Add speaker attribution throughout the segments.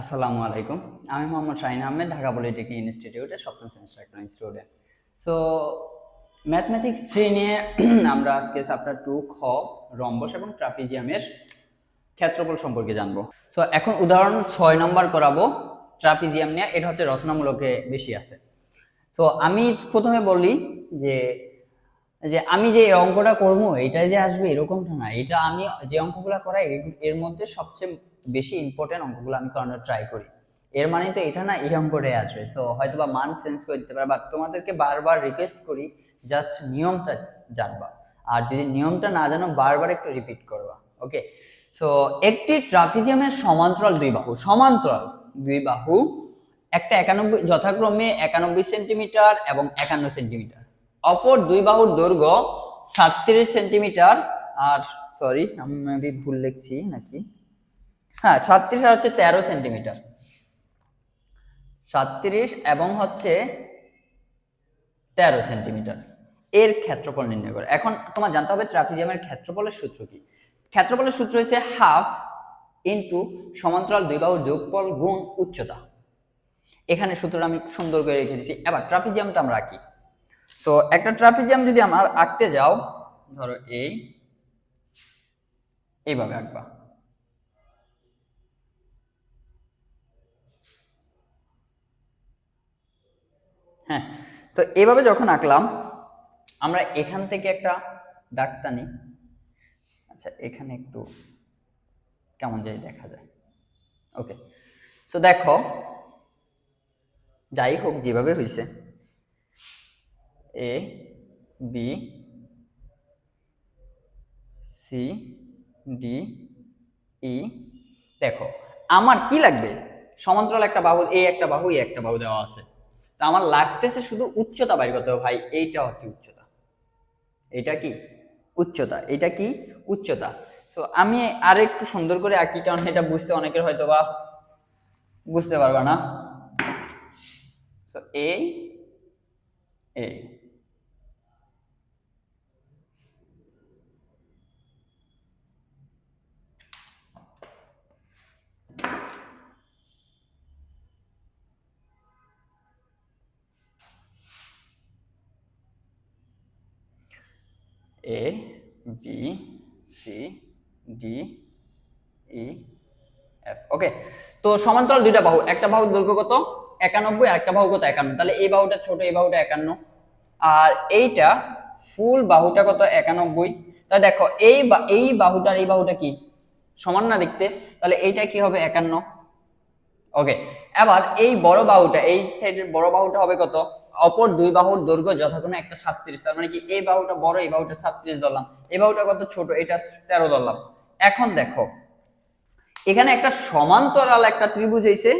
Speaker 1: আসসালামু আলাইকুম। আমি মোহাম্মদ শাহিন আহমেদ, ঢাকা পলিটেকনিক ইনস্টিটিউটের সপ্তম সেমিস্টার একটা স্টুডেন্ট সো ম্যাথমেটিক্স থ্রি নিয়ে আমরা আজকে চ্যাপ্টার টু খ, রম্বস এবং ট্রাপিজিয়ামের ক্ষেত্রফল সম্পর্কে জানব। সো এখন উদাহরণ ছয় নম্বর করাবো, ট্রাপিজিয়াম নিয়ে। এটা হচ্ছে রচনামূলকে বেশি আছে। তো আমি প্রথমে বলি যে যে আমি যে অঙ্কটা করব, এটা যে আসবে এরকমটা না। এটা আমি যে অঙ্কগুলো করাই এর মধ্যে সবচেয়ে বেশি ইম্পর্টেন্ট অঙ্কগুলো আমি করানোর ট্রাই করি। এর মানে তো এটা না, এই অঙ্কটাই আসবে। সো হয়তো বা মান চেঞ্জ করে দিতে পারে বাট তোমাদেরকে বারবার রিকোয়েস্ট করি জাস্ট নিয়মটা জানবা। আর যদি নিয়মটা না জানো, বারবার একটু রিপিট করবা। ওকে সো একটি ট্রাফিজিয়ামের সমান্তরাল দুই বাহু, সমান্তরাল দুই বাহু, একটা একানব্বই, যথাক্রমে একানব্বই সেন্টিমিটার এবং একান্ন সেন্টিমিটার অপর দুই বাহুর দৈর্ঘ্য সাতত্রিশ সেন্টিমিটার, আর সরি আমি ভুল লিখছি নাকি? হ্যাঁ সাতত্রিশ আর হচ্ছে তেরো সেন্টিমিটার। সাতত্রিশ এবং হচ্ছে তেরো সেন্টিমিটার। এর ক্ষেত্রফল নির্ণয় করে। এখন তোমার জানতে হবে ট্রাফিজিয়ামের ক্ষেত্রফলের সূত্র কি? ক্ষেত্রফলের সূত্র হচ্ছে হাফ ইন্টু সমান্তরাল দুই বাহুর যোগফল গুণ উচ্চতা। এখানে সূত্রটা আমি সুন্দর করে রেখে দিচ্ছি এবার ট্রাফিজিয়ামটা আমরা আঁকি সো একটা ট্রাফিজিয়াম যদি আমার আঁকতে যাও, ধরো এই এইভাবে আঁকবা। হ্যাঁ তো এভাবে যখন আঁকলাম, আমরা এখান থেকে একটা দাগ টানি। আচ্ছা এখানে একটু কেমন যায় দেখা যায়। ওকে সো দেখো, যাই হোক, যেভাবে হয়েছে A B C D E দেখো, আমার কি লাগবে? সমান্তরাল একটা বাহু এই একটা বাহু এই একটা বাহু দেওয়া আছে। তা আমার লাগতেছে শুধু উচ্চতা বাইর করতে হবে ভাই, এইটা হচ্ছে উচ্চতা। এটা কি? উচ্চতা। এটা কি? উচ্চতা। তো আমি আর একটু সুন্দর করে আঁকি, কারণ এটা বুঝতে অনেকের হয়তো বা বুঝতে পারবে না। সো এই এই A B C D E F okay তো সমান্তরাল দুইটা বাহু, একটা বাহুর দৈর্ঘ্য কত? একানব্বই, আর একটা বাহু কত? একান্ন। তাহলে এই বাহুটা ছোট, এই বাহুটা একান্ন। আর এইটা ফুল বাহুটা কত? একানব্বই। তাহলে দেখো, এই এই বাহুটার, এই বাহুটা কি? সমান না দেখতে? তাহলে এইটা কি হবে? একান্ন। ওকে এবার এই বড় বাহুটা, এই সাইডের বড় বাহুটা হবে কত? অপর দুই বাহুর দৈর্ঘ্য যথাক্রমে একটা সাতত্রিশ, তার মানে কি এই বাহুটা বড়, এই বাহুটা সাতত্রিশ ধরলাম। এই বাহুটা কত ছোট? এটা তেরো ধরলাম। এখন দেখো, এখানে একটা সমান্তরাল একটা ত্রিভুজ হয়েছে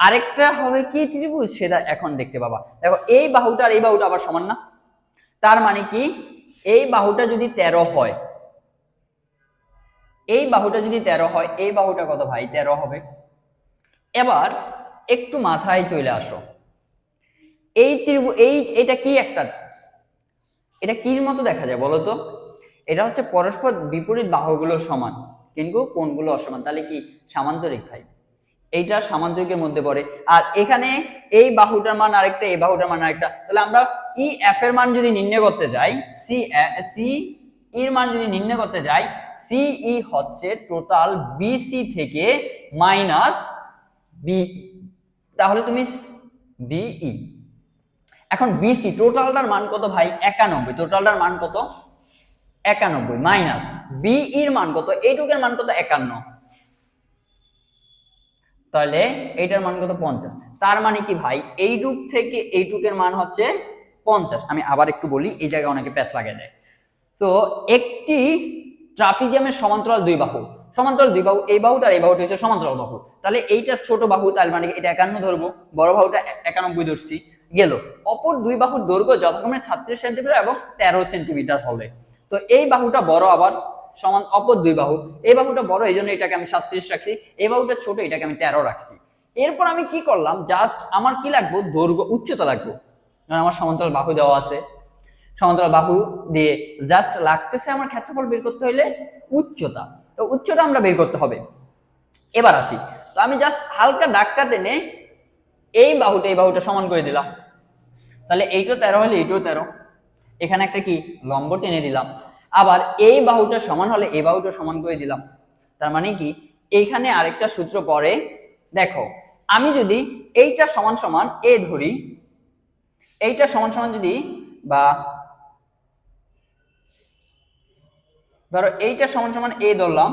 Speaker 1: আরেকটা হবে কি ত্রিভুজ? সেটা এখন দেখতে পাবা। দেখো, এই বাহুটা আর এই বাহুটা আবার সমান না। তার মানে কি? এই বাহুটা যদি তেরো হয়, এই বাহুটা যদি তেরো হয়, এই বাহুটা কত ভাই? তেরো হবে। এবার একটু মাথায় চলে আসো। এই ত্রিভু, এই, এটা কি একটা? এটা কির মতো দেখা যায় বলো তো? এটা হচ্ছে পরস্পর বিপরীত বাহুগুলো সমান। কিন্তু কোনগুলো অসমান। তাহলে কি? সামান্তরিক ভাই। এইটা সামান্তরিকের মধ্যে পড়ে। আর এখানে এই বাহুটার মান আরেকটা, এই বাহুটার মান আরেকটা। তাহলে আমরা ই এফ এর মান যদি নির্ণয় করতে যাই সি সি এর মান যদি নির্ণয় করতে যাই সিই হচ্ছে টোটাল বিসি থেকে মাইনাস বিই তাহলে তুমি বিই এখন বিসি টোটালটার মান কত ভাই? একানব্বই। টোটালটার মান কত? একানব্বই মাইনাস বিইর মান কত? এইটুকের মান কত? একান্ন। তাহলে এইটার মান কত? পঞ্চাশ। তার মানে কি ভাই? এইটুক থেকে এইটুকের মান হচ্ছে পঞ্চাশ। আমি আবার একটু বলি, এই জায়গায় অনেকে প্যাচ লাগে দেয়। তো একটি ট্রাফিজিয়ামের সমান্তরাল দুই বাহু। সমান্তরাল দুই বাহু, এই বাহুটা এই বাহুটা হচ্ছে সমান্তরাল বাহু। তাহলে এইটা ছোট বাহু তাহলে মানে এটা একান্ন ধরবো। বড় বাহুটা একানব্বই ধরছি। গেল। অপর দুই বাহুর দৈর্ঘ্য যথাক্রমে ছাত্রিশ সেন্টিমিটার এবং তেরো সেন্টিমিটার হবে। তো এই বাহুটা বড় আবার সমান অপর দুই বাহু। এই বাহুটা বড়, এই জন্য এটাকে আমি সাতত্রিশ রাখছি। এই বাহুটা ছোট, এটাকে আমি তেরো রাখছি। এরপর আমি কি করলাম? জাস্ট আমার কি লাগবো? দৈর্ঘ্য, উচ্চতা লাগবো। আমার সমান্তরাল বাহু দেওয়া আছে। সমান্তরাল বাহু দিয়ে জাস্ট লাগতেছে আমার ক্ষেত্রফল বের করতে হলে উচ্চতা। তো উচ্চতা আমরা বের করতে হবে। এবার আসি। তো আমি জাস্ট হালকা ডাকটা টেনে এই বাহুটা এই বাহুটা সমান করে দিলাম। তাহলে এইটো তেরো হলে এইটো তেরো। এখানে একটা কি? লম্ব টেনে দিলাম। আবার এই বাহুটা সমান হলে এই বাহুটা সমান করে দিলাম। তার মানে কি? এইখানে আরেকটা সূত্র পরে দেখো, আমি যদি এইটা সমান সমান এ ধরি, এইটা সমান সমান যদি বা ধরো এইটা সমান সমান এ ধরলাম,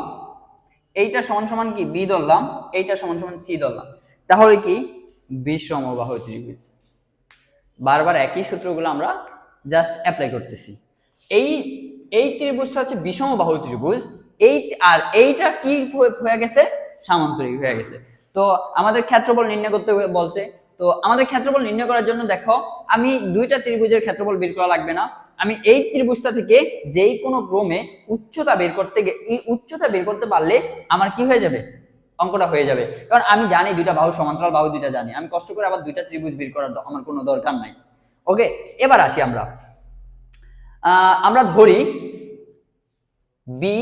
Speaker 1: এইটা সমান সমান কি? বি ধরলাম, এইটা সমান সমান সি ধরলাম। তাহলে কি? বিষমবাহু ত্রিভুজ। বারবার একই সূত্রগুলো আমরা জাস্ট অ্যাপ্লাই করতেছি। এই এই ত্রিভুজটা হচ্ছে বিষমবাহু ত্রিভুজ। এই, আর এইটা কি হয়ে- গেছে? সামান্তরিক হয়ে গেছে। তো আমাদের ক্ষেত্রফল নির্ণয় করতে বলছে। তো আমাদের ক্ষেত্রফল নির্ণয় করার জন্য দেখো, আমি দুইটা ত্রিভুজের ক্ষেত্রফল বের করা লাগবে না। আমি এই ত্রিভুজটা থেকে যেই কোনো ক্রমে উচ্চতা বের করতে উচ্চতা বের করতে পারলে আমার কি হয়ে যাবে? অঙ্কটা হয়ে যাবে। কারণ আমি জানি দুইটা বাহু সমান্তরাল, বাহু দুইটা জানি। আমি কষ্ট করে আবার দুইটা ত্রিভুজ বের করার আমার কোনো দরকার নাই। ওকে, এবার আসি আমরা। আমরা ধরি বি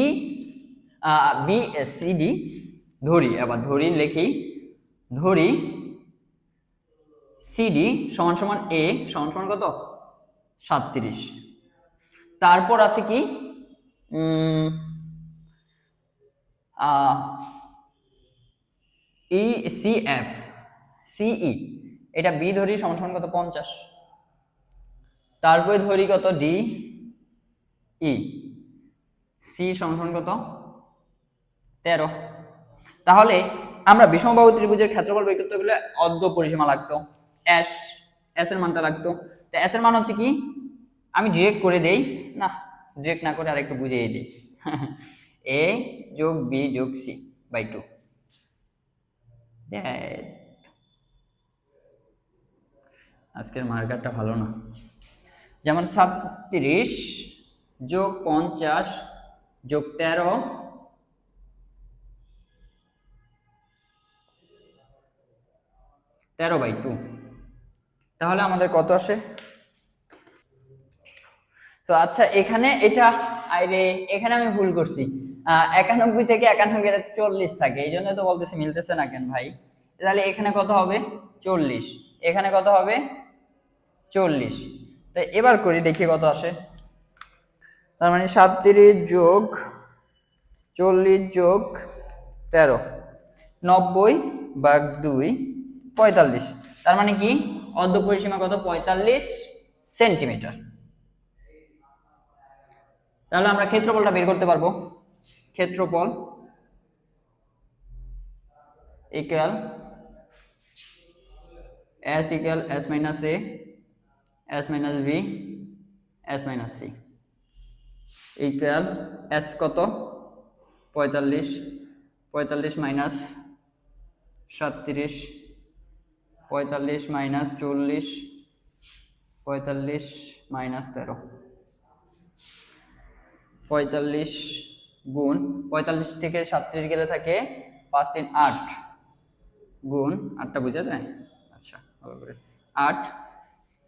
Speaker 1: বি সি ডি ধরি, এবার ধরি, লিখি, ধরি সিডি সমান সমান এ সমান সমান কত? সাতত্রিশ। তারপর আছে কি? ই সি এফ সিই এটা বি ধরি সমান সমান কত? পঞ্চাশ। তারপরে ধরি কত? ডি ই সি সমান কত? তেরো। তাহলে আমরা বিষমবাহু ত্রিভুজের ক্ষেত্রফল বের করতে গেলে অর্ধ পরিসীমা লাগতো। এস এস এর মানটা লাগতো। তো এস এর মান হচ্ছে কি? আমি ডিরেক্ট করে দেই। না ডিরেক্ট না করে আরেকটু বুঝিয়ে দিই। এ যোগ বি যোগ সি বাই টু আজকের মার্কারটা ভালো না। যেমন সাতত্রিশ যোগ পঞ্চাশ যোগ তেরো। তেরো বাই টু তাহলে আমাদের কত আসে? তো আচ্ছা এখানে এটা, আরে, এখানে আমি ভুল করছি। একানব্বই থেকে একানব্বই চল্লিশ থাকে। এই জন্য তো বলতেছি মিলতেছে না কেন ভাই? তাহলে এখানে কত হবে? চল্লিশ। এখানে কত হবে? চল্লিশ। তো এবার করি, দেখি কত আসে। তার মানে সাতত্রিশ যোগ চল্লিশ যোগ তেরো। নব্বই ভাগ দুই, পঁয়তাল্লিশ। তার মানে কি? অর্ধ পরিসীমা কত? পঁয়তাল্লিশ সেন্টিমিটার। তাহলে আমরা ক্ষেত্রফলটা বের করতে পারব। ক্ষেত্রফল equal S equal S minus A S minus B S minus C equal S কত? পঁয়তাল্লিশ পঁয়তাল্লিশ মাইনাস সাতত্রিশ, পঁয়তাল্লিশ মাইনাস চল্লিশ, পঁয়তাল্লিশ মাইনাস তেরো। পঁয়তাল্লিশ গুণ পঁয়তাল্লিশ থেকে সাতত্রিশ গেলে থাকে পাঁচ তিন আট। গুণ আটটা বুঝা যায়? আচ্ছা ভালো করে। আট,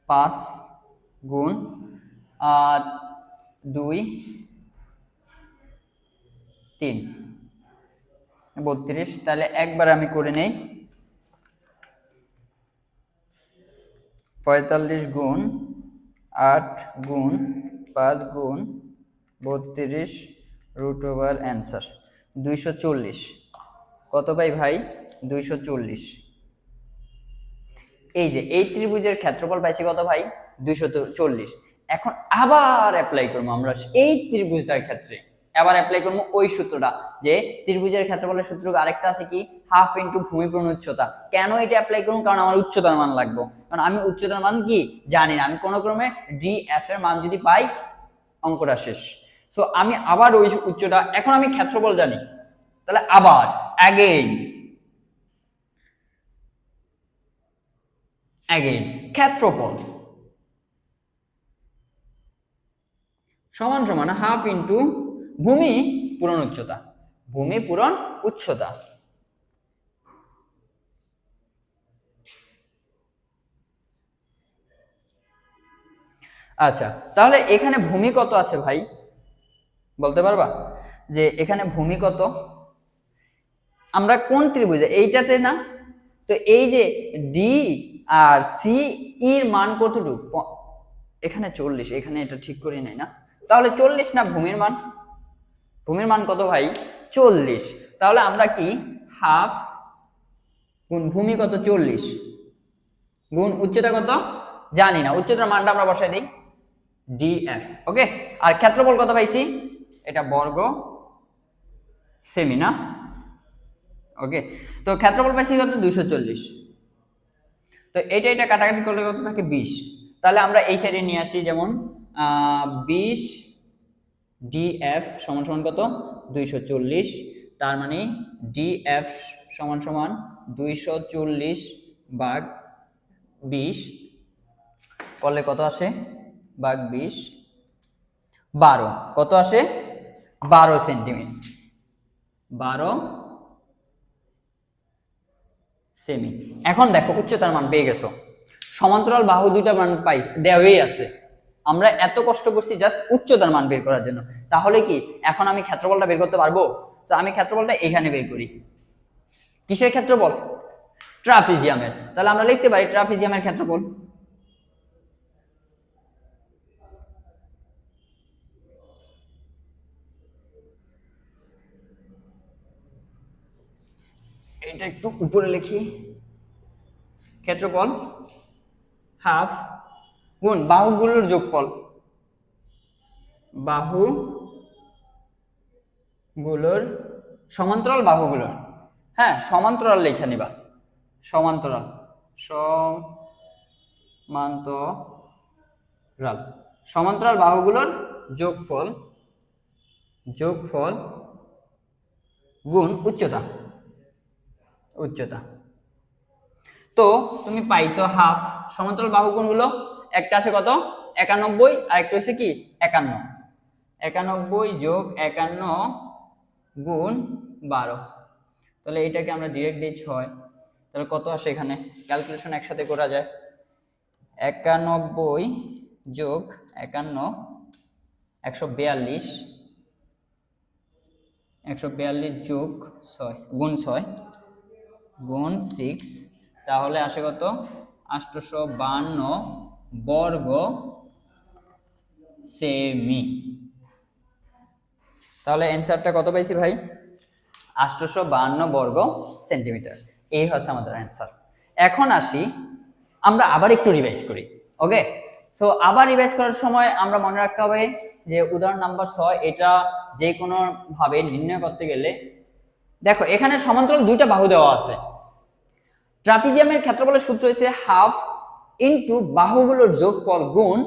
Speaker 1: পাঁচ, গুণ দুই, তিন। বত্রিশ, তাহলে একবার আমি করে নেই। পঁয়তাল্লিশ গুণ আট, গুণ পাঁচ, গুণ বত্রিশ রুট ওভার অ্যান্সার দুইশো চল্লিশ। কত পাই ভাই? দুইশো চল্লিশ। এই যে, এই ত্রিভুজের ক্ষেত্রফল পাইছি কত ভাই? দুইশো চল্লিশ। এখন আবার অ্যাপ্লাই করব আমরা এই ত্রিভুজটার ক্ষেত্রে। আবার অ্যাপ্লাই করব ওই সূত্রটা, যে ত্রিভুজের ক্ষেত্রফলের সূত্র আরেকটা আছে কি? হাফ ইন্টু ভূমিপূরণ উচ্চতা। কেন এটা অ্যাপ্লাই করুন কারণ আমার উচ্চতার মান লাগবে। কারণ আমি উচ্চতার মান কি? জানি না। আমি কোনো ক্রমে ডি এফ এর মান যদি পাই, অঙ্কটা শেষ। সো আমি আবার ওই উচ্চতা, এখন আমি ক্ষেত্রফল জানি। তাহলে আবার অ্যাগেইন অ্যাগেইন ক্ষেত্রফল। সমান সমান হাফ ইন্টু ভূমি পূরণ উচ্চতা। ভূমি পূরণ উচ্চতা। আচ্ছা তাহলে এখানে ভূমি কত আছে ভাই? বলতে পারবা? যে এখানে ভূমি কত? আমরা কোন ত্রিভুজে? এইটাতে না? তো এই যে ডি আর সি ইর মান কতটুকু? এখানে চল্লিশ, এখানে এটা ঠিক করে নেই না? তাহলে চল্লিশ না ভূমির মান? ভূমির মান কত ভাই? চল্লিশ। তাহলে আমরা কি? হাফ গুণ ভূমি কত? চল্লিশ। গুণ উচ্চতা কত? জানি না। উচ্চতার মানটা আমরা বসাই দিই। ডিএফ ওকে আর ক্ষেত্রফল কত পাইছি এটা বর্গ সেমি না? ওকে তো ক্ষেত্রফল পাইছি কত দুইশো চল্লিশ। তো এটা এটা কাটাকাটি করলে কত থাকে? বিশ। তাহলে আমরা এই সাইডে নিয়ে আসি, যেমন বিশ ডিএফ সমান সমান কত? দুইশো চল্লিশ। তার মানে ডিএফ সমান সমান দুইশো চল্লিশ ভাগ বিশ। করলে কত আসে? বাঘ বিশ। বারো। কত আসে? বারো সেন্টিমিটার। বারো সেমি। এখন দেখো, উচ্চতার মান পেয়ে গেছো। সমান্তরাল বাহু দুইটা মান পাই, দেওয়াই আছে। আমরা এত কষ্ট করছি জাস্ট উচ্চতার মান বের করার জন্য। তাহলে কি, এখন আমি ক্ষেত্রফলটা বের করতে পারব? তো আমি ক্ষেত্রফলটা এখানে বের করি। কিসের ক্ষেত্রফল? ট্রাফিজিয়ামের। তাহলে আমরা লিখতে পারি ট্রাপিজিয়ামের ক্ষেত্রফল। এটা একটু উপরে লিখি। ক্ষেত্রফল হাফ গুণ বাহুগুলোর যোগফল। বাহু গুলোর সমান্তরাল বাহুগুলোর। হ্যাঁ সমান্তরাল লেখা নিবা। সমান্তরাল। সমান্তরাল। সমান্তরাল বাহুগুলোর যোগফল যোগফল গুণ উচ্চতা। উচ্চতা। তো তুমি পাইছো হাফ সমান্তরাল বাহু কোণ হলো একটা আছে কত? একানব্বই আর একটা হচ্ছে কি? একান্ন। একানব্বই যোগ একান্ন গুণ বারো। তাহলে এইটাকে আমরা ডিরেক্ট দিই ছয়। তাহলে কত আসে এখানে? ক্যালকুলেশন একসাথে করা যায়। একানব্বই যোগ একান্ন, একশো বিয়াল্লিশ। একশো বিয়াল্লিশ যোগ ছয়, গুণ ছয়। গুণ সিক্স তাহলে আসে কত? আষ্টশো বান্ন বর্গ সেমি। তাহলে অ্যান্সারটা কত পাইছি ভাই? আষ্টশো বান্ন বর্গ সেন্টিমিটার। এই হচ্ছে আমাদের অ্যান্সার এখন আসি, আমরা আবার একটু রিভাইজ করি ওকে সো আবার রিভাইজ করার সময় আমরা মনে রাখতে হবে যে, উদাহরণ নাম্বার ছয়, এটা যে কোনোভাবে নির্ণয় করতে গেলে দেখো, এখানে সমান্তরাল দুইটা বাহু দেওয়া আছে। ট্রাপিজিয়ামের ক্ষেত্রফলের সূত্র হচ্ছে হাফ ইনটু বাহুগুলোর যোগফল গুণ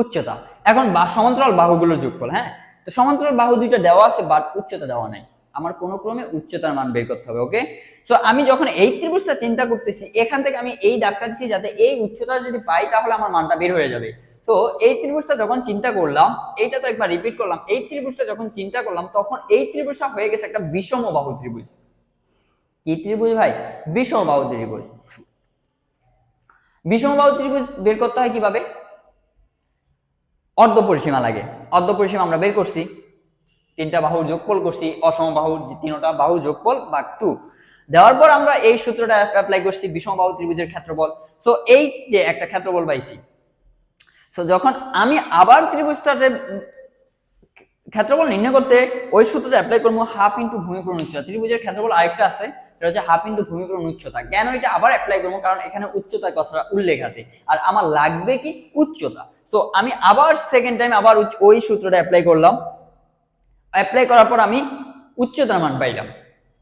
Speaker 1: উচ্চতা। এখন সমান্তরাল বাহুগুলোর যোগফল হ্যাঁ? তো সমান্তরাল বাহু দুইটা দেওয়া আছে বাট উচ্চতা দেওয়া নাই। আমার কোনো ক্রমে উচ্চতার মান বের করতে হবে ওকে সো আমি যখন এই ত্রিভুজটা চিন্তা করতেছি, এখান থেকে আমি এই দাগটা দিচ্ছি যাতে এই উচ্চতা যদি পাই, তাহলে আমার মানটা বের হয়ে যাবে। তো এই ত্রিভুজটা যখন চিন্তা করলাম, এইটা তো একবার রিপিট করলাম, এই ত্রিভুজটা যখন চিন্তা করলাম, তখন এই ত্রিভুজটা হয়ে গেছে একটা বিষম বাহু ত্রিভুজ। কি ত্রিভুজ ভাই? বিষম বাহু ত্রিভুজ। বিষম বাহু ত্রিভুজ বের করতে হয় কীভাবে? অর্ধ পরিসীমা লাগে। অর্ধ পরিসীমা আমরা বের করছি। তিনটা বাহুর যোগফল করছি, অসম বাহুর যে তিনটা বাহু যোগফল বা টু দেওয়ার পর আমরা এই সূত্রটা অ্যাপ্লাই করছি, বিষম বাহু ত্রিভুজের ক্ষেত্রফল। সো এই যে একটা ক্ষেত্রফল পাইছি সো যখন আমি আবার ত্রিভুজটাতে ক্ষেত্রফল নির্ণয় করতে ওই সূত্রটা অ্যাপ্লাই করব হাফ ইন্টু ভূমিপূরণ উচ্চতা। ত্রিভুজের ক্ষেত্রফল আরেকটা আছে এটা হচ্ছে হাফ ইন্টু ভূমিপূরণ উচ্চতা। কেন এটা আবার অ্যাপ্লাই করব? কারণ এখানে উচ্চতার কথাটা উল্লেখ আছে। আর আমার লাগবে কি? উচ্চতা। সো আমি আবার সেকেন্ড টাইম আবার ওই সূত্রটা অ্যাপ্লাই করলাম। অ্যাপ্লাই করার পর আমি উচ্চতার মান পাইলাম।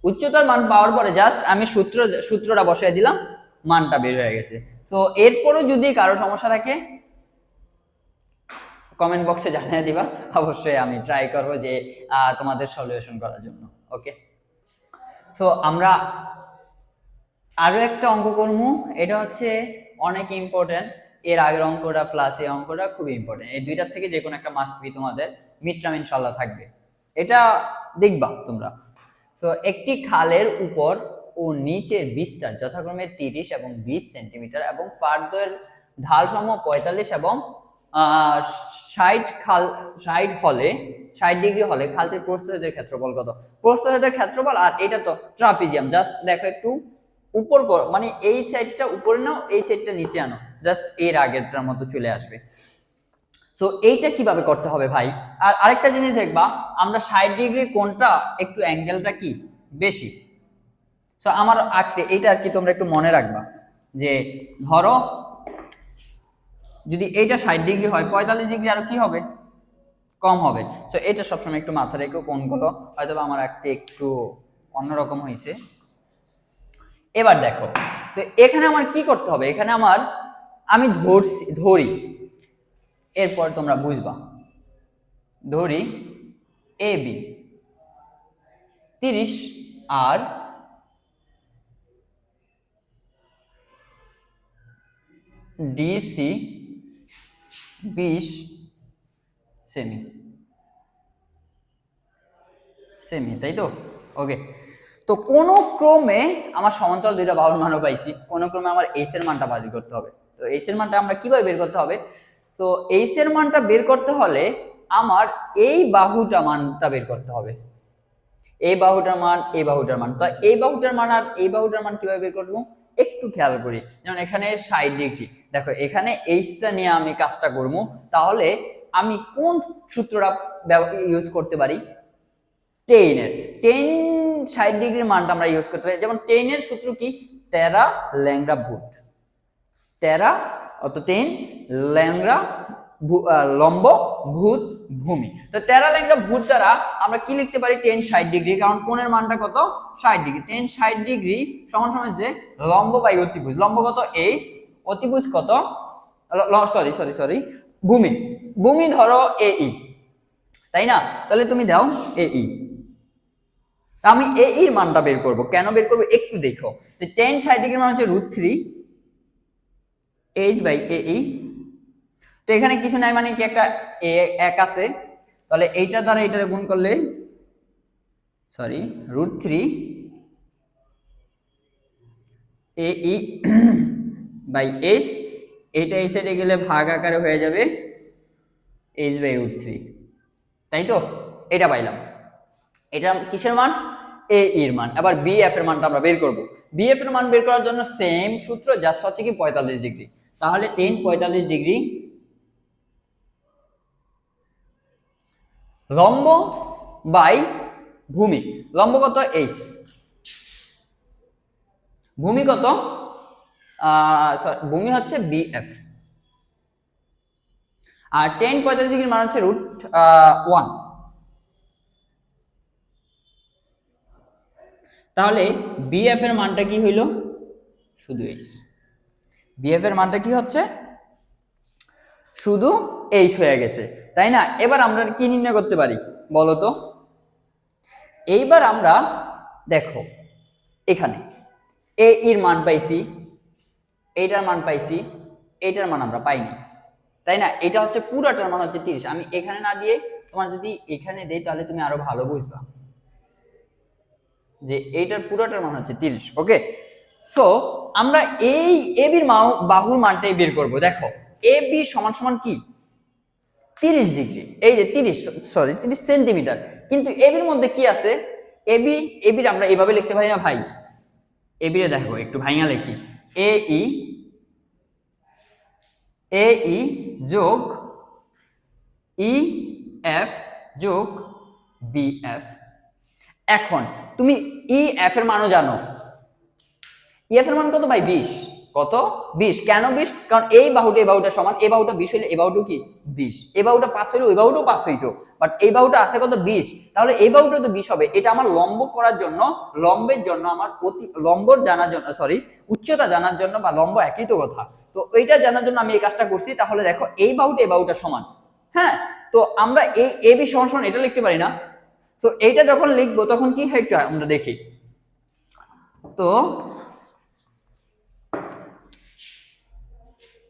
Speaker 1: উচ্চতার মান পাওয়ার পরে জাস্ট আমি সূত্র সূত্রটা বসাই দিলাম, মানটা বের হয়ে গেছে। তো এরপরও যদি কারও সমস্যা থাকে কমেন্ট বক্সে জানিয়ে দিবা। অবশ্যই আমি ট্রাই করব যে তোমাদের সলিউশন করার জন্য ওকে সো আমরা আরও একটা অঙ্ক করব। এটা হচ্ছে অনেক ইম্পর্টেন্ট এর আগের অঙ্কটা প্লাস এই অঙ্কটা খুবই ইম্পর্টেন্ট এই দুইটার থেকে যে কোনো একটা মাস্ট বি তোমাদের। মিটরাম ইনশাল্লাহ থাকবে। এটা দেখবা তোমরা। তো একটি খালের উপর ও নিচের বিস্তার যথাক্রমে তিরিশ এবং বিশ সেন্টিমিটার এবং পার্দ্বয়ের ঢাল সম পঁয়তাল্লিশ এবং ষাট খাল, ষাট হলে, ষাট ডিগ্রি হলে খালটির প্রস্থচ্ছেদের ক্ষেত্রফল কত? প্রস্থচ্ছেদের ক্ষেত্রফল, আর এটা তো ট্রাপিজিয়াম জাস্ট দেখো একটু উপর করো মানে এই সাইডটা উপরে নাও, এই সাইডটা নিচে আনো জাস্ট এর আগেরটার মতো চলে আসবে। সো এইটা কীভাবে করতে হবে ভাই? আর আরেকটা জিনিস দেখবা, আমরা ষাট ডিগ্রি কোনটা, একটু অ্যাঙ্গেলটা কি? বেশি। সো আমার আঁকতে এটা আর কি তোমরা একটু মনে রাখবা, যে ধরো যদি এইটা ষাট ডিগ্রি হয়, পঁয়তাল্লিশ ডিগ্রি আর কি হবে? কম হবে। সো এটা সবসময় একটু মাথা রেখে কোনগুলো। হয়তো আমার একটা একটু অন্যরকম হয়েছে এবার দেখো, তো এখানে আমার কি করতে হবে? এখানে আমার, আমি ধরছি, ধরি। এরপর তোমরা বুঝবা। ধরি এ বি তিরিশ আর ডিসি বিশ, সেমি। সেমি, তাই তো? ওকে তো কোন ক্রমে আমার সমান্তরাল দুইটা বাহুর মানও পাইছি। কোন ক্রমে আমার এইস এর মানটা বাড়ি করতে হবে। তো এইস এর মানটা আমরা কীভাবে বের করতে হবে? তো এইস এর মানটা বের করতে হলে আমার এই বাহুটা মানটা বের করতে হবে। এই বাহুটার মান, এই বাহুটার মান। তো এই বাহুটার মান আর এই বাহুটার মান কীভাবে বের করব? একটু খেয়াল করি। যেমন এখানে ষাট ডিগ্রি। দেখো, এখানে এইচটা নিয়ে আমি কাজটা করব। তাহলে আমি কোন সূত্রটা ইউজ করতে পারি? টেনের টেন, ষাট ডিগ্রির মানটা আমরা ইউজ করতে পারি। যেমন টেনের সূত্র কি? তেরা ল্যাংরা ভূত তেরা অত টেন ল্যাংরা লম্ব ভূত ভূমি। তো তেরা ল্যাংরা ভূত দ্বারা আমরা কি লিখতে পারি? টেন ষাট ডিগ্রি কারণ কোণের মানটা কত? ষাট ডিগ্রি টেন ষাট ডিগ্রি সমান সমান যে লম্ব বাই অতিভুজ। লম্ব কত? এইচ অতিভুজ কত? সরি সরি সরি ভূমি। ভূমি ধরো এ ই তাই না? তাহলে তুমি দাও এ ই আমি এ এর মানটা বের করব। কেন বের করব? একটু দেখো। টেন ষাট ডিগ্রি মান হচ্ছে root three H by A E তো এখানে কিছু নাই মানে কি একটা এক আছে। তাহলে এইটা দ্বারা এইটারে গুণ করলে sorry root three A E by H এইটা এই সাইডে গেলে ভাগ আকারে হয়ে যাবে এইচ বাই রুট থ্রি তাই তো? এটা পাইলাম। এটা কিসের মান? এ এর মান। আবার বি এফ এর মানটা আমরা বের করব। বি এফ এর মান বের করার জন্য সেম সূত্র জাস্ট হচ্ছে কি পঁয়তাল্লিশ ডিগ্রি তাহলে টেন পঁয়তাল্লিশ ডিগ্রি লম্ব বাই ভূমি। লম্ব কত? এইচ ভূমি কত? ভূমি হচ্ছে বি এফ আর টেন পঁয়তাল্লিশ ডিগ্রির মান হচ্ছে রুট ওয়ান তাহলে বিএফ এর মানটা কি হইল? শুধু এইচ বিএফ এর মানটা কি হচ্ছে? শুধু এইচ হয়ে গেছে। তাই না? এবার আমরা কি নির্ণয় করতে পারি? বলো তো। এইবার আমরা দেখো, এখানে এ এর মান পাইছি, এইটার মান পাইছি, এইটার মান আমরা পাইনি। তাই না? এটা হচ্ছে পুরাটার মান হচ্ছে তিরিশ। আমি এখানে না দিয়ে তোমার যদি এখানে দেই, তাহলে তুমি আরও ভালো বুঝবা যে এইটার পুরোটার মান হচ্ছে তিরিশ, ওকে? সো আমরা এই এবির বাহুর মানটাই বের করব। দেখো এ বি সমান সমান কি? তিরিশ ডিগ্রি, এই যে তিরিশ সরি তিরিশ সেন্টিমিটার কিন্তু এবির মধ্যে কি আছে? এবি এবির আমরা এভাবে লিখতে পারি না ভাই। এবিরে দেখো, একটু ভাইয়া লিখি। এ ই এ ই যোগ ই এফ যোগ বি এফ এখন, তুমি ই এফ এর মানও জানো। ই এফ এর মান কত ভাই? বিশ। কত? বিশ। কেন বিশ? কারণ এই বাহুটা এই বাহুটা সমান, এই বাহুটা বিশ হইলে এই বাহুটা কি? বিশ। এই বাহুটা পাস হইলে ওই বাহুটাও পাস হইতো। বাট এই বাহুটা আছে কত? বিশ। তাহলে এই বাহুটা তো বিশ হবে। এটা আমার লম্ব করার জন্য, লম্বের জন্য আমার অতি লম্বর জানার জন্য সরি উচ্চতা জানার জন্য বা লম্ব একই তো কথা। তো এইটা জানার জন্য আমি এই কাজটা করছি। তাহলে দেখো, এই বাহুটা এই বাহুটা সমান। হ্যাঁ? তো আমরা এই, এ, বি সমান সমান এটা লিখতে পারি না। সো এইটা যখন লিখব তখন কি হয় একটু আমরা দেখি। তো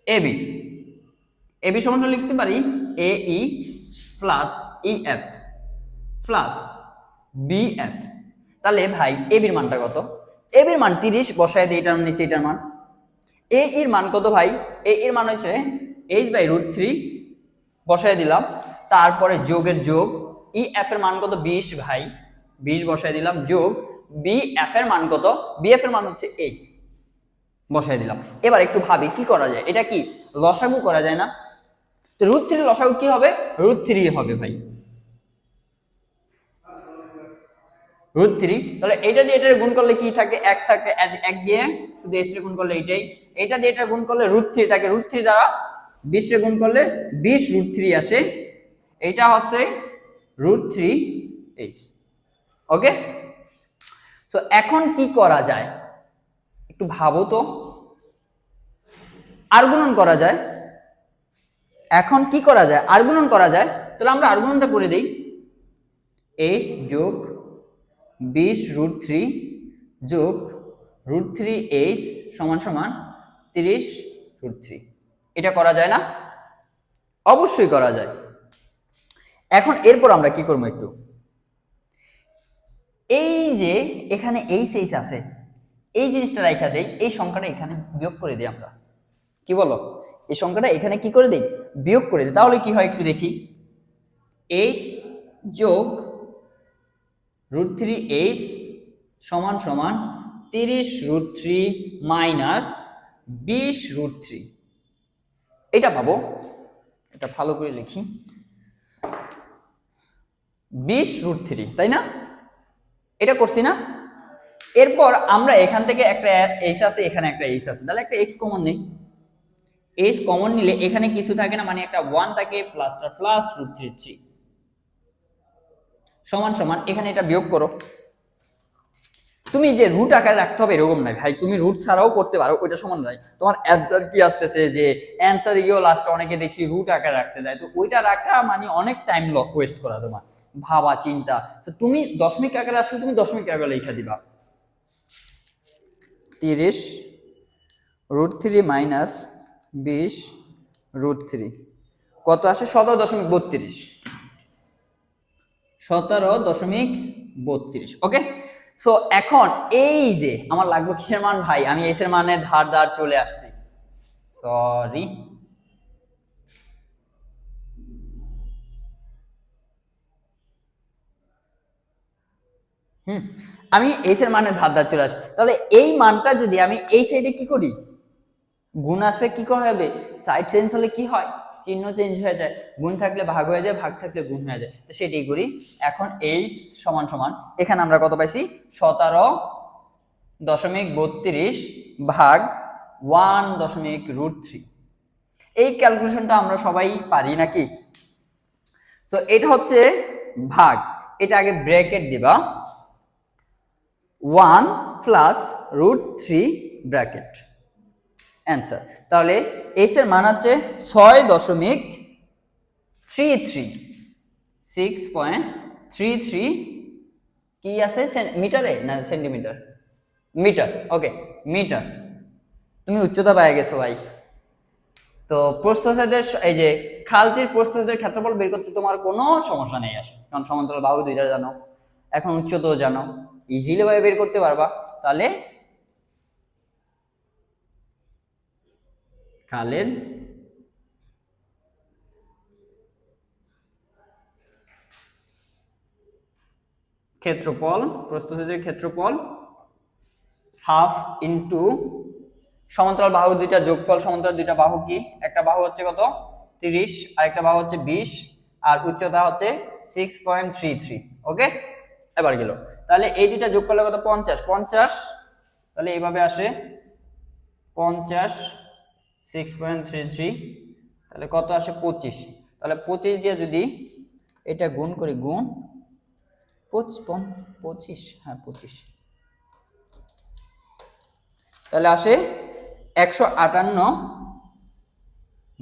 Speaker 1: এবি এবি সমান লিখতে পারি A E plus E F plus B F তাহলে ভাই এবির মানটা কত? এবির মান তিরিশ, বসায় দিই এটার নিচে এটার মান। এ এর মান কত ভাই? এ এর মান হচ্ছে এইচ বাই রুট থ্রি বসাই দিলাম। তারপরে যোগের যোগ ই এফ এর মান কত? বিশ ভাই। বিশ বসাই দিলাম যোগ বি এফ এর মান কত? বি এফ এর মান হচ্ছে এইচ বসাই দিলাম। এবার একটু ভাবি, কি করা যায়? এটা কি? লসাগু করা যায় না? তো রুট থ্রি লসাগু কি হবে? রুট থ্রি হবে ভাই। রুট থ্রি তাহলে এটা দিয়ে এটার গুণ করলে কি থাকে? এক থাকে, এক- দিয়ে শুধু এসে গুণ করলে এইটাই এটা দিয়ে এটা গুণ করলে রুট থ্রি থাকে। রুট থ্রি দ্বারা বিশে গুণ করলে বিশ রুট থ্রি আসে। এইটা হচ্ছে রুট থ্রি এইচ ওকে তো এখন কি করা যায়? একটু ভাবো তো। আর গুণন করা যায়। এখন কি করা যায়? আর গুণন করা যায়। তাহলে আমরা আর গুণনটা করে দিই। এইচ যোগ বিশ রুট থ্রি যোগ রুট থ্রি এইচ সমান সমান তিরিশ রুট থ্রি। এটা করা যায় না? অবশ্যই করা যায়। এখন এরপর আমরা কি করব একটু? এই যে এখানে এইচ এইচ আছে এই জিনিসটা রাইখা দেই, এই সংখ্যাটা এখানে বিয়োগ করে দিই আমরা। কি বলো? এই সংখ্যাটা এখানে কি করে দেই? বিয়োগ করে দিই। তাহলে কি হয় একটু দেখি। এইচ যোগ রুট থ্রি এইচ সমান সমান তিরিশ রুট থ্রি মাইনাস বিশ রুট থ্রি এটা পাবো। এটা ভালো করে লিখি। বিশ রুট থ্রি তাই না? এটা করছি না? এরপর আমরা এখান থেকে একটা এইচ আছে, এখানে একটা এইচ আছে। তাহলে একটা এইচ কমন নেই। এইচ কমন নিলে এখানে কিছু থাকে না মানে একটা ওয়ান থাকে প্লাসটা প্লাস রুট থ্রি থ্রি সমান সমান, এখানে এটা বিয়োগ করো। তুমি যে রুট আকারে রাখতে হবে এরকম নয় ভাই, তুমি রুট ছাড়াও করতে পারো, ওইটা সমান নয়। তোমার অ্যান্সার কি আসতেছে যে অ্যান্সার গিয়েও লাস্টে অনেকে দেখি রুট আকারে রাখতে যায়। তো ওইটা রাখা মানে অনেক টাইম ওয়েস্ট করা তোমার। ভাবা, চিন্তা। তো তুমি দশমিক আকারে আসলে তুমি দশমিক আকারে লিখে দিবা। তিরিশ রুট থ্রি মাইনাস বিশ রুট থ্রি কত আসে? সতেরো দশমিক বত্রিশ। সতেরো দশমিক বত্রিশ। ওকে সো এখন এই যে আমার লাগবে কিসের মান ভাই? আমি এসের মানে ধার ধার চলে আসছি। সরি হুম, আমি এইচ এর মানে ধার ধার চলে আসি তাহলে এই মানটা যদি আমি এই সাইডে কি করি? গুণ আছে কি হবে? সাইড চেঞ্জ হলে কি হয়? চিহ্ন চেঞ্জ হয়ে যায়। গুণ থাকলে ভাগ হয়ে যায়, ভাগ থাকলে গুণ হয়ে যায়। তো সেটাই করি। এখন এইচ সমান সমান, এখানে আমরা কত পাইছি? সতেরো দশমিক বত্রিশ ভাগ ওয়ান দশমিক রুট থ্রি এই ক্যালকুলেশনটা আমরা সবাই পারি নাকি? তো এটা হচ্ছে ভাগ। এটা আগে ব্র্যাকেট দিবা। One plus root three bracket. Answer. তাহলে এর মান আছে ছয় দশমিক three three. Six point three three. কি আছে? মিটারে না সেন্টিমিটার? মিটার। ওকে, মিটার। তুমি উচ্চতা পেয়ে গেছো ভাই। তো স- এই যে খালটির প্রস্থচ্ছেদের ক্ষেত্রফল বের করতে তোমার কোনো সমস্যা নেই আসে কারণ সমান্তরাল বাহু দুইটা জানো। এখন উচ্চতাও জানো। ইজিলি ভাবে বের করতে পারবা। তাহলে খালের ক্ষেত্রফল, প্রস্থচ্ছেদের ক্ষেত্রফল হাফ ইন্টু সমান্তরাল বাহু দুইটা, যোগফল সমান্তরাল দুইটা বাহু কি? একটা বাহু হচ্ছে কত? তিরিশ আর একটা বাহু হচ্ছে বিশ, আর উচ্চতা হচ্ছে six point three three okay এবার গেল। তাহলে এই দুইটা যোগ করলে কত? পঞ্চাশ। পঞ্চাশ, তাহলে এইভাবে আসে। পঞ্চাশ সিক্স পয়েন্ট থ্রি থ্রি তাহলে কত আসে? পঁচিশ। তাহলে পঁচিশ দিয়ে যদি এটা গুণ করি, গুণ পঁচ- পন- পঁচিশ হ্যাঁ পঁচিশ। তাহলে আসে একশো আটান্ন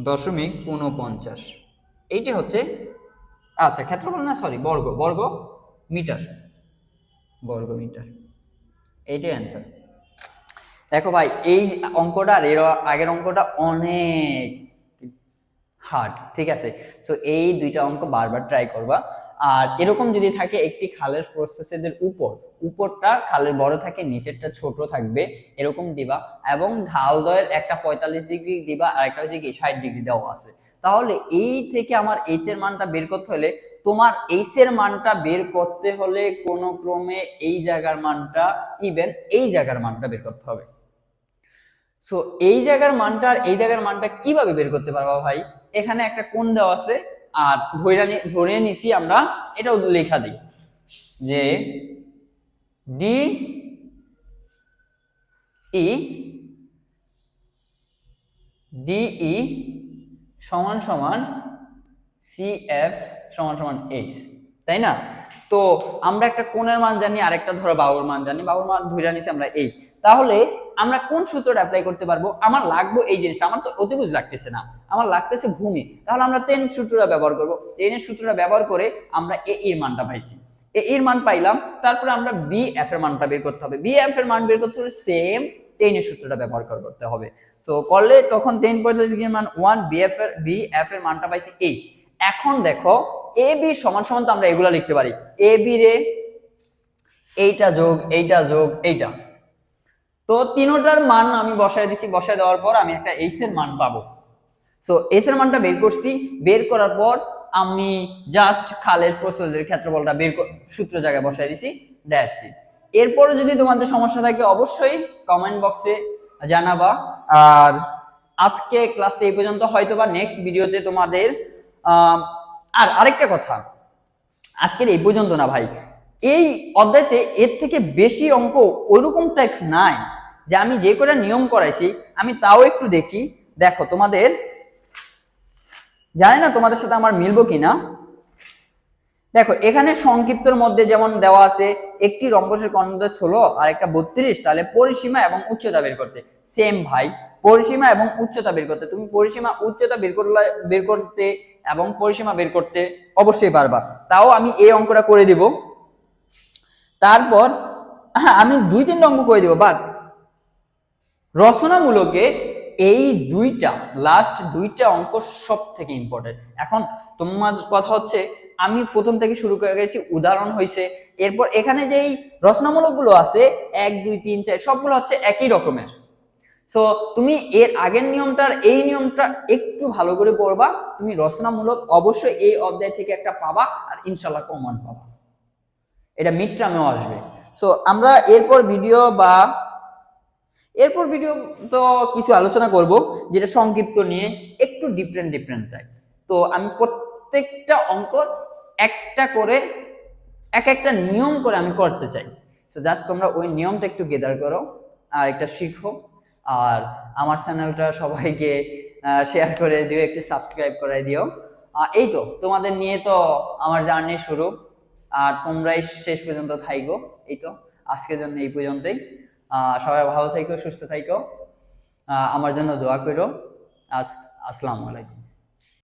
Speaker 1: দশমিক উনপঞ্চাশ এইটি হচ্ছে আচ্ছা ক্ষেত্রফল না সরি বর্গ বর্গ মিটার। বর্গ মিটার এইটাই অ্যান্সার দেখো ভাই, এই অঙ্কটা আর এর আগের অঙ্কটা অনেক হার্ড ঠিক আছে? সো এই দুইটা অঙ্ক বারবার ট্রাই করবা। আর এরকম যদি থাকে একটি খালের প্রস্থচ্ছেদের উপর, উপরটা খালের বড় থাকে, নিচেরটা ছোট থাকবে, এরকম দিবা। এবং ঢাল দয়ের একটা পঁয়তাল্লিশ ডিগ্রি দিবা, আর একটা হচ্ছে কি ষাট ডিগ্রি দেওয়া আছে। তাহলে এই থেকে আমার এইচ এর মানটা বের করতে হলে তোমার এইচ এর মানটা বের করতে হলে কোন ক্রমে এই জায়গার মানটা ইভেন এই জায়গার মানটা বের করতে হবে। সো এই জায়গার মানটা আর এই জায়গার মানটা কীভাবে বের করতে পারবা ভাই? এখানে একটা কোণ দেওয়া আছে, আর ধরে ধরে নিছি আমরা, এটাও লেখা দিই যে ডি ই ডিই সমান সমান সি এফ সমান সমান এইচ তাই না? তো আমরা একটা কোণের মান জানি, আরেকটা ধরো বাহুর মান জানি, বাহুর মান ধরে নিছি আমরা এইচ তাহলে আমরা কোন সূত্রটা অ্যাপ্লাই করতে পারব? আমার লাগবো এই জিনিসটা, আমার তো অতিবুজ লাগতেছে না, আমার লাগতেছে ভূমি। তাহলে আমরা টেন সূত্রটা ব্যবহার করব। টেনের সূত্রটা ব্যবহার করে আমরা এ এর মানটা পাইছি। এ এর মান পাইলাম, তারপরে আমরা বি এফ এর মানটা বের করতে হবে। বি এফ এর মান বের করতে হলে সেম টেনের সূত্রটা ব্যবহার করতে হবে। তো করলে তখন টেন ডিগ্রির মান ওয়ান বি এফ এর বি এফ এর মানটা পাইছি এইচ এখন দেখো এ বি সমান সমান তো আমরা এগুলা লিখতে পারি। এ বি রে এইটা যোগ এইটা যোগ, এইটা। তো তিনোটার মান আমি বসায় দিছি, বসায় দেওয়ার পর আমি একটা এইচ এর মান পাবো। সো এস এর মানটা বের করছি, বের করার পর আমি জাস্ট খালের প্রস্থের ক্ষেত্রফলটা বের সূত্র জায়গায় বসায় দিছি দ্যাটস ইট এরপরে যদি তোমাদের সমস্যা থাকে, অবশ্যই কমেন্ট বক্সে জানাবা। আর আজকে ক্লাসটা এই পর্যন্ত হয়তো বা নেক্সট ভিডিওতে তোমাদের আর আরেকটা কথা, আজকের এই পর্যন্ত না ভাই, এই অধ্যায়তে এর থেকে বেশি অঙ্ক ওইরকম টাইপ নাই যে আমি যে কটা নিয়ম করাইছি, আমি তাও একটু দেখি। দেখো, তোমাদের, জানি না তোমাদের সাথে আমার মিলবো কিনা। দেখো, এখানে সংক্ষিপ্তর মধ্যে যেমন দেওয়া আছে, একটি রম্বসের কর্ণদেশ ষোলো আর একটা বত্রিশ, তাহলে পরিসীমা এবং উচ্চতা বের করতে। সেম ভাই, পরিসীমা এবং উচ্চতা বের করতে। তুমি পরিসীমা, উচ্চতা বের করলে, বের করতে এবং পরিসীমা বের করতে অবশ্যই পারবা। তাও আমি এই অঙ্কটা করে দিব। তারপর হ্যাঁ আমি দুই তিনটা অঙ্ক করে দিব বাট রচনামূলকে এই দুইটা লাস্ট দুইটা অঙ্ক সব থেকে ইম্পর্টেন্ট এখন তোমার কথা হচ্ছে, আমি প্রথম থেকে শুরু করে গেছি, উদাহরণ হয়েছে এরপর এখানে যেই রচনামূলকগুলো আছে, এক, দুই, তিন, চার, সবগুলো হচ্ছে একই রকমের। সো তুমি এর আগের নিয়মটার এই নিয়মটা একটু ভালো করে পড়বা, তুমি রচনামূলক অবশ্যই এই অধ্যায় থেকে একটা পাবা আর ইনশাল্লাহ কমন পাবা। এটা মিড টার্মেও আসবে। সো আমরা এরপর ভিডিও বা এরপর ভিডিও তো কিছু আলোচনা করব, যেটা সংক্ষিপ্ত নিয়ে একটু ডিফারেন্ট ডিফারেন্ট টাইপ তো আমি প্রত্যেকটা অঙ্ক একটা করে, এক একটা নিয়ম করে আমি করতে চাই। সো জাস্ট তোমরা ওই নিয়মটা একটু গেদার করো আর একটা শিখো। আর আমার চ্যানেলটা সবাইকে শেয়ার করে দিও, একটু সাবস্ক্রাইব করে দিও। এই তো, তোমাদের নিয়ে তো আমার জার্নি শুরু। আর তোমরাই শেষ পর্যন্ত থাইকো, এই তো, আজকের জন্য এই পর্যন্তই। সবাই ভালো থাইকো, সুস্থ থাইকো। আমার জন্য দোয়া করো। আজ, আসসালামু আলাইকুম।